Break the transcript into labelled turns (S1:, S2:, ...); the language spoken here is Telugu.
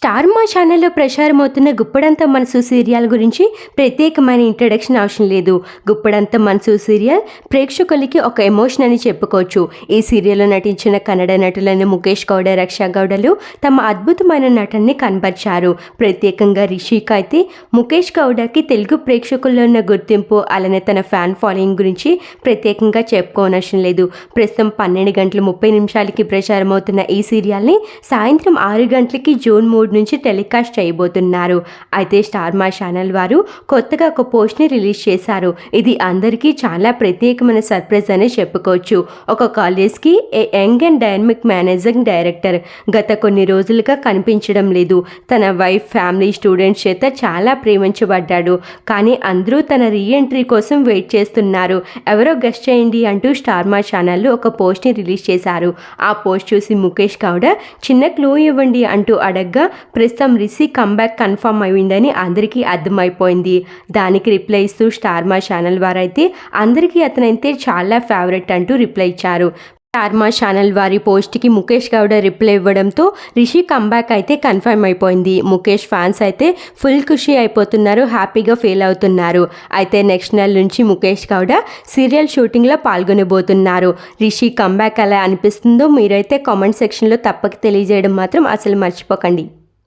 S1: స్టార్ మా ఛానల్లో ప్రసారమవుతున్న గుప్పడంత మనసు సీరియల్ గురించి ప్రత్యేకమైన ఇంట్రడక్షన్ అవసరం లేదు. గుప్పడంత మనసు సీరియల్ ప్రేక్షకులకి ఒక ఎమోషన్ అని చెప్పుకోవచ్చు. ఈ సీరియల్లో నటించిన కన్నడ నటులైన ముఖేష్ గౌడ రక్షా గౌడలు తమ అద్భుతమైన నటనని కనబరిచారు. ప్రత్యేకంగా రిషిక్ అయితే ముఖేష్ గౌడకి తెలుగు ప్రేక్షకుల్లో ఉన్న గుర్తింపు అలానే తన ఫ్యాన్ ఫాలోయింగ్ గురించి ప్రత్యేకంగా చెప్పుకోనవసరం లేదు. ప్రస్తుతం పన్నెండు గంటల ముప్పై నిమిషాలకి ప్రసారమవుతున్న ఈ సీరియల్ని సాయంత్రం ఆరు గంటలకి జూన్ మూడు నుంచి టెలికాస్ట్ చేయబోతున్నారు. అయితే స్టార్ మా ఛానల్ వారు కొత్తగా ఒక పోస్ట్ని రిలీజ్ చేశారు. ఇది అందరికీ చాలా ప్రత్యేకమైన సర్ప్రైజ్ అనే చెప్పుకోవచ్చు. ఒక కాలేజ్కి a young and dynamic managing director గత కొన్ని రోజులుగా కనిపించడం లేదు. తన వైఫ్ ఫ్యామిలీ స్టూడెంట్స్ చేత చాలా ప్రేమించబడ్డాడు. కానీ అందరూ తన రీఎంట్రీ కోసం వెయిట్ చేస్తున్నారు. ఎవరో గెస్ట్ చేయండి అంటూ స్టార్ మా ఛానల్లో ఒక పోస్ట్ని రిలీజ్ చేశారు. ఆ పోస్ట్ చూసి ముఖేష్ గౌడ చిన్న క్లూ ఇవ్వండి అంటూ అడగ్గా ప్రస్తుతం రిషి కంబ్యాక్ కన్ఫర్మ్ అయిందని అందరికీ అర్థమైపోయింది. దానికి రిప్లై ఇస్తూ స్టార్ మా ఛానల్ వారైతే అందరికీ అతనైతే చాలా ఫేవరెట్ అంటూ రిప్లై ఇచ్చారు. స్టార్ ఛానల్ వారి పోస్ట్కి ముఖేష్ గౌడ రిప్లై ఇవ్వడంతో రిషి కంబ్యాక్ అయితే కన్ఫర్మ్ అయిపోయింది. ముఖేష్ ఫ్యాన్స్ అయితే ఫుల్ ఖుషి అయిపోతున్నారు హ్యాపీగా ఫీల్ అవుతున్నారు. అయితే నెక్స్ట్ నెల నుంచి ముఖేష్ గౌడ సీరియల్ షూటింగ్లో పాల్గొనబోతున్నారు. రిషి కంబ్యాక్ ఎలా అనిపిస్తుందో మీరైతే కామెంట్ సెక్షన్లో తప్పక తెలియజేయడం మాత్రం అసలు మర్చిపోకండి.